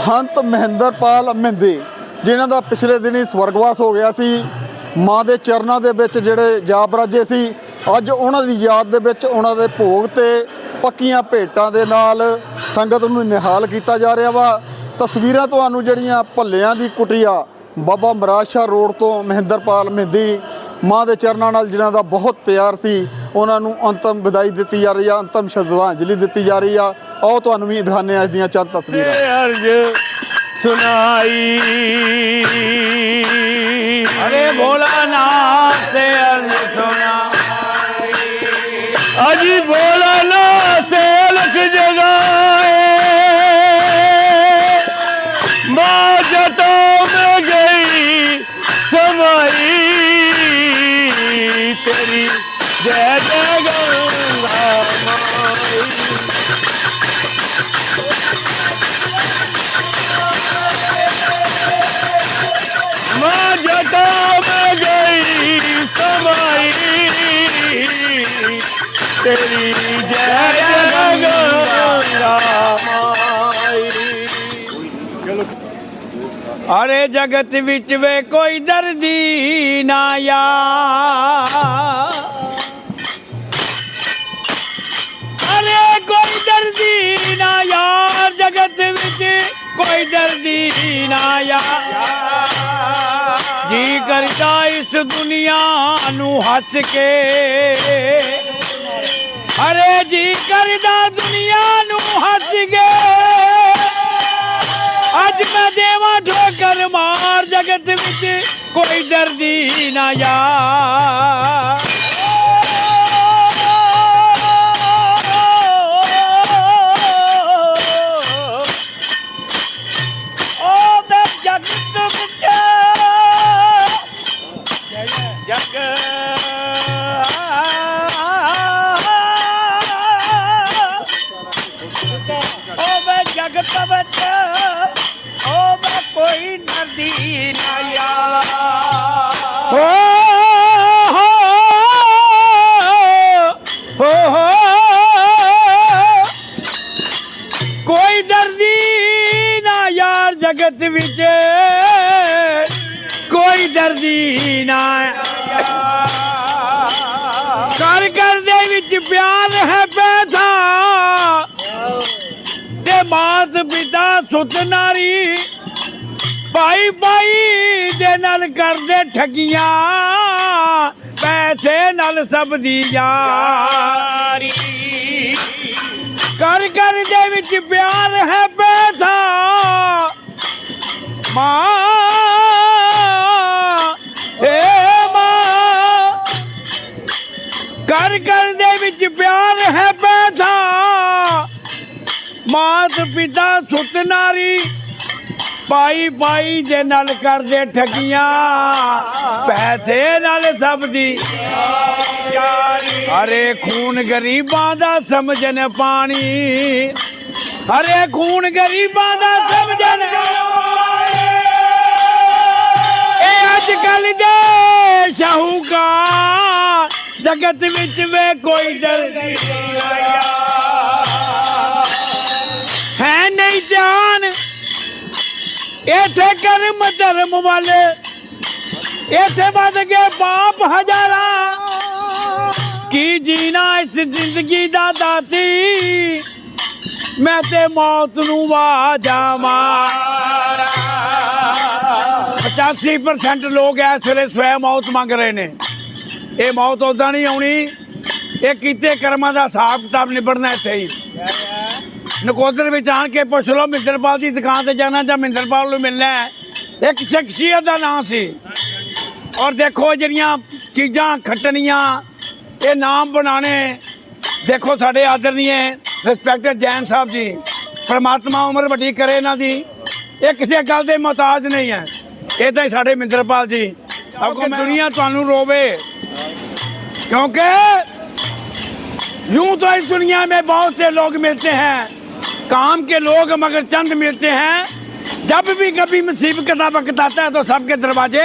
ਮਹੰਤ ਮਹਿੰਦਰਪਾਲ ਮਹਿੰਦੀ ਜਿਨ੍ਹਾਂ ਦਾ ਪਿਛਲੇ ਦਿਨੀ ਸਵਰਗਵਾਸ ਹੋ ਗਿਆ ਸੀ, ਮਾਂ ਦੇ ਚਰਨਾਂ ਦੇ ਵਿੱਚ ਜਿਹੜੇ ਜਾਪ ਰਾਜੇ ਸੀ, ਅੱਜ ਉਹਨਾਂ ਦੀ ਯਾਦ ਦੇ ਵਿੱਚ ਉਹਨਾਂ ਦੇ ਭੋਗ ਤੇ ਪੱਕੀਆਂ ਭੇਟਾਂ ਦੇ ਨਾਲ ਸੰਗਤ ਨੂੰ ਨਿਹਾਲ ਕੀਤਾ ਜਾ ਰਿਹਾ ਵਾ। ਤਸਵੀਰਾਂ ਤੁਹਾਨੂੰ ਜਿਹੜੀਆਂ ਭੱਲਿਆਂ ਦੀ ਕੁਟੀਆ, ਬਾਬਾ ਮਰਾਜ ਸ਼ਾਹ ਰੋਡ ਤੋਂ ਮਹਿੰਦਰਪਾਲ ਮਹਿੰਦੀ ਮਾਂ ਦੇ ਚਰਨਾਂ ਨਾਲ ਜਿਨ੍ਹਾਂ ਦਾ ਬਹੁਤ ਪਿਆਰ ਸੀ ਉਹਨਾਂ ਨੂੰ ਅੰਤਮ ਵਿਦਾਈ ਦਿੱਤੀ ਜਾ ਰਹੀ ਆ ਅੰਤਮ ਸ਼ਰਧਾਂਜਲੀ ਦਿੱਤੀ ਜਾ ਰਹੀ ਆ। ਆਓ ਤੁਹਾਨੂੰ ਵੀ ਦਿਖਾਣੇ ਆ ਇਸ ਦੀਆਂ ਚੰਦ ਤਸਵੀਰਾਂ। ਅਰਜ ਸੁਨਾਈ ਅਜੀ ਬੋਲਾ ਸੇ गई समाई तेरी जय जय गंगा माई अरे जगत विच वे कोई दर्दी ना या अरे कोई दर्दी ना यार जगत विच कोई दर्दी ना यार ਦੁਨੀਆ ਨੂੰ ਹੱਸ ਕੇ। ਅਰੇ ਜੀ ਕਰਦਾ ਦੁਨੀਆ ਨੂੰ ਹੱਸ ਕੇ। ਅੱਜ ਮੈਂ ਦੇਵਾਂ ਠੋਕਰ ਮਾਰ ਜਗਤ ਵਿੱਚ, ਕੋਈ ਦਰਦੀ ਨਾ ਯਾਰ। ਪਿਆਰ ਹੈ ਪੈਸਾ ਤੇ ਮਾਤ ਪਿਤਾ ਸੁਤ ਨਾਰੀ। ਭਾਈ ਭਾਈ ਦੇ ਨਾਲ ਕਰਦੇ ਠਗੀਆਂ। ਪੈਸੇ ਨਾਲ ਸਭ ਦੀ ਯਾਰੀ। ਕਰ ਕਰ ਦੇ ਵਿੱਚ ਪਿਆਰ ਹੈ ਪੈਸਾ ਮਾਂ ਸੁੱਤ ਨਾਰੀ ਪਾਈ ਪਾਈ ਦੇ ਨਾਲ ਕਰਦੇ ਠਗੀਆਂ। ਪੈਸੇ ਨਾਲ ਸਭ ਦੀ। ਅਰੇ ਖੂਨ ਗਰੀਬਾਂ ਦਾ ਸਮਝਣ ਪਾਣੀ। ਅਰੇ ਖੂਨ ਗਰੀਬਾਂ ਦਾ ਸਮਝਣ ਇਹ ਅੱਜ ਕੱਲ ਦੇ ਸ਼ਾਹੂਕਾਰ ਜਗਤ ਵਿੱਚ ਵੇ ਕੋਈ ਦਰਦੀ ਹੈ ਨਹੀਂ ਜਾਨ ਇਥੇ ਕਰਮ ਧਰਮ ਵਾਲੇ। ਇਥੇ ਵੱਧ ਗਏ ਪਾਪ ਹਜ਼ਾਰਾਂ। ਕੀ ਜੀਣਾ ਇਸ ਜ਼ਿੰਦਗੀ ਦਾ ਦਾਤੀ? ਮੈਂ ਤੇ ਮੌਤ ਨੂੰ ਵਾ ਜਾਵਾਂ। 85% ਲੋਕ ਇਸ ਵੇਲੇ ਸਵੈ ਮੌਤ ਮੰਗ ਰਹੇ ਨੇ। ਇਹ ਮੌਤ ਉਦਾਂ ਨਹੀਂ ਆਉਣੀ। ਇਹ ਕੀਤੇ ਕਰਮਾਂ ਦਾ ਹਿਸਾਬ ਕਿਤਾਬ ਨਿਬੜਨਾ ਇੱਥੇ ਹੀ। ਨਕੋਦਰ ਵਿੱਚ ਆਣ ਕੇ ਪੁੱਛ ਲਓ ਮਿੰਦਰਪਾਲ ਦੀ ਦੁਕਾਨ ਤੇ ਜਾਣਾ ਜਾਂ ਮਿੰਦਰਪਾਲ ਨੂੰ ਮਿਲਣਾ ਹੈ ਇੱਕ ਸ਼ਖਸੀਅਤ ਦਾ ਨਾਮ ਸੀ ਔਰ ਦੇਖੋ ਜਿਹੜੀਆਂ ਚੀਜ਼ਾਂ ਖੱਟਣੀਆਂ ਇਹ ਨਾਮ ਬਣਾਣੇ ਦੇਖੋ ਸਾਡੇ ਆਦਰਨੀਏ ਰਿਸਪੈਕਟਡ ਜੈਨ ਸਾਹਿਬ ਜੀ ਪ੍ਰਮਾਤਮਾ ਉਮਰ ਵੱਡੀ ਕਰੇ ਇਹਨਾਂ ਦੀ ਇਹ ਕਿਸੇ ਗੱਲ ਦੇ ਮੁਹਤਾਜ ਨਹੀਂ ਹੈ ਇਦਾਂ ਹੀ ਸਾਡੇ ਮਿੰਦਰਪਾਲ ਜੀ ਕਿਉਂਕਿ ਦੁਨੀਆ ਤੁਹਾਨੂੰ ਰੋਵੇ क्योंकि यूं तो इस दुनिया में बहुत से लोग मिलते हैं काम के लोग मगर चंद मिलते हैं। जब भी कभी मुसीबत का वक्त आता है तो सबके दरवाजे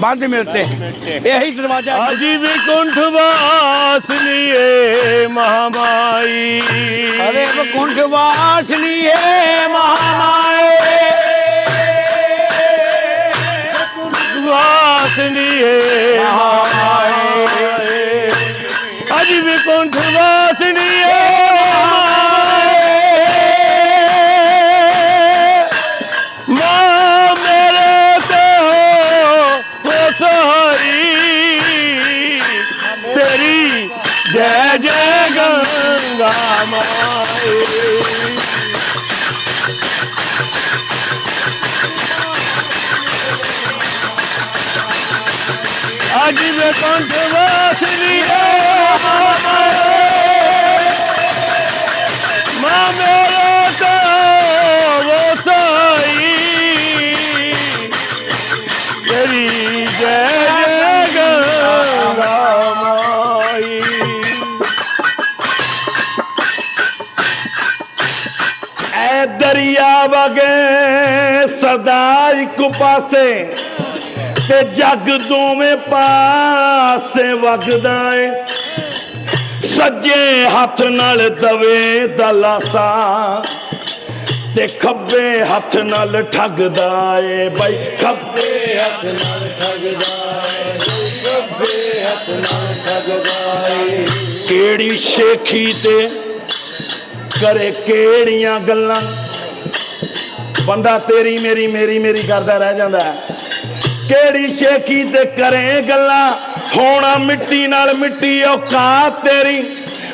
बंद मिलते हैं। यही दरवाज़ा अजी कुंठ वास लिए महामाई। अरे कुंठ वास लिए महामाई। वास लिए महामाई। अजी कुंठ ਤੇਰੀ ਜੈ ਜੈ ਗੰਗਾ ਮਾਏ ਅੱਜ ਮੈਂ ਦਰਿਆ ਵਗੇ ਸਦਾ ਇੱਕ ਪਾਸੇ ਤੇ ਜੱਗ ਦੋਵੇਂ ਪਾਸੇ ਵਗਦਾ ਏ। ਸੱਜੇ ਹੱਥ ਨਾਲ ਦਵੇ ਦਲਾਸਾ ਤੇ ਖੱਬੇ ਹੱਥ ਨਾਲ ਠੱਗਦਾ ਏ ਬਾਈ। ਖੱਬੇ ਹੱਥ ਨਾਲ ਠੱਗਦਾ ਏ ਖੱਬੇ ਹੱਥ ਨਾਲ ਠੱਗਦਾ ਏ। ਕਿਹੜੀ ਸ਼ੇਖੀ ਤੇ ਕਰੇ ਕਿਹੜੀਆਂ ਗੱਲਾਂ? ਬੰਦਾ ਤੇਰੀ ਮੇਰੀ ਮੇਰੀ ਮੇਰੀ ਕਰਦਾ ਰਹਿ ਜਾਂਦਾ ਕਿਹੜੀ ਸ਼ੇਖੀ ਤੇ ਕਰੇ ਗੱਲਾਂ? ਹੋਣਾ ਮਿੱਟੀ ਨਾਲ ਮਿੱਟੀ ਔਕਾਤ ਤੇਰੀ।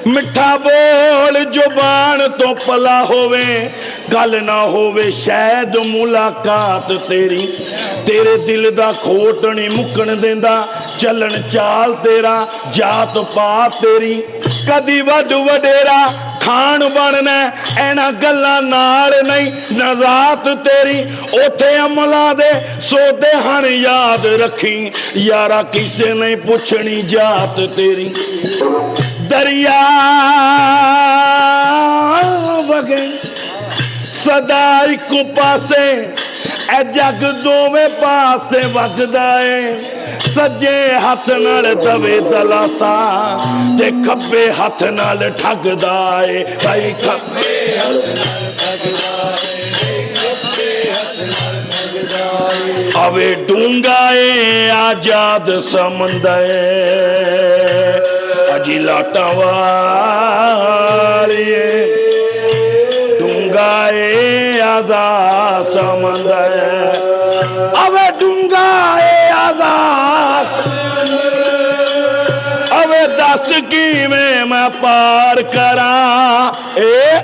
ਮਿੱਠਾ ਬੋਲ ਜ਼ੁਬਾਨ ਤੋਂ ਪਲਾ ਹੋਵੇ। ਗੱਲ ਨਾ ਹੋਵੇ ਸ਼ਾਇਦ ਮੁਲਾਕਾਤ ਤੇਰੀ। ਤੇਰੇ ਦਿਲ ਦਾ ਖੋਟ ਨਹੀਂ ਮੁੱਕਣ ਦਿੰਦਾ। ਚੱਲਣ ਚਾਲ ਤੇਰਾ ਜਾਤ ਪਾਤ ਤੇਰੀ। ਕਦੀ ਵੱਡ ਵਡੇਰਾ ਖਾਣ ਬਣਨਾ ਐਨਾ ਗੱਲਾਂ ਨਾਲ ਨਹੀਂ, ਨਜ਼ਾਤ ਤੇਰੀ, ਉਥੇ ਅਮਲਾ ਦੇ ਸੋਦੇ ਹਨ, ਯਾਦ ਰੱਖੀ। ਯਾਰਾ ਕਿਸੇ ਨਹੀਂ ਪੁੱਛਣੀ ਜਾਤ ਤੇਰੀ। ਦਰਿਆ ਵਗੇ ਸਦਾ ਇੱਕ ਪਾਸੇ ਐ ਜੱਗ ਦੋਵੇਂ ਪਾਸੇ ਵਗਦਾ ਏ। ਸੱਜੇ ਹੱਥ ਨਾਲ ਦਵੇ ਦਲਾਸਾ ਤੇ ਖੱਬੇ ਹੱਥ ਨਾਲ ਠੱਗਦਾ ਏ। ਭਾਈ ਖੱਬੇ ਹੱਥ ਨਾਲ ਠੱਗਦਾ ਏ। ਖੱਬੇ ਹੱਥ ਨਾਲ ਠੱਗਦਾ ਏ ਅਵੇ ਡੂੰਗਾ ਏ। ਆਜ਼ਾਦ ਸਮੁੰਦਰ ਅਜੀ ਲਾਟਾਂ ਵਾਲੀਏ ਡੂੰਗਾ ਏ ਆਜ਼ਾਦ ਸਮੁੰਦਰ ਅਵੇ ਡੂੰਗਾ ਏ ਆਜ਼ਾਦ ਅਵੇ ਦੱਸ ਕਿਵੇਂ ਮੈਂ ਪਾਰ ਕਰਾਂ? ਏ।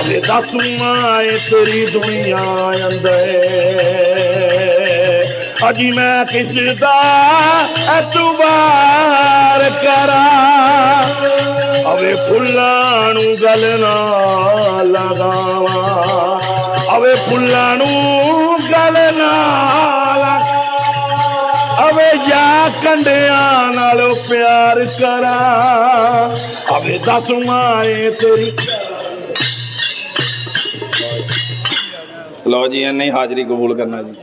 ਅਵੇ ਦੱਸ ਮਾਏ ਤੇਰੀ ਦੁਨੀਆ ਅੰਦਰ। ਅਜੀ ਮੈਂ ਕਿਸ ਦਾ ਐਤਬਾਰ ਕਰਾਂ? ਅਵੇ ਫੁੱਲਾਂ ਨੂੰ ਗਲ ਨਾ ਲਗਾਵਾਂ। ਅਵੇ ਫੁੱਲਾਂ ਨੂੰ ਗਲ ਨਾ ਅਵੇ ਜਾ ਕੰਡਿਆਂ ਨਾਲ ਪਿਆਰ ਕਰਾਂ। ਅਵੇ ਦੱਸ ਮਾਏ ਤੇਰੀ। ਲਓ ਜੀ ਇਹਨੇ ਹਾਜ਼ਰੀ ਕਬੂਲ ਕਰਨਾ ਜੀ।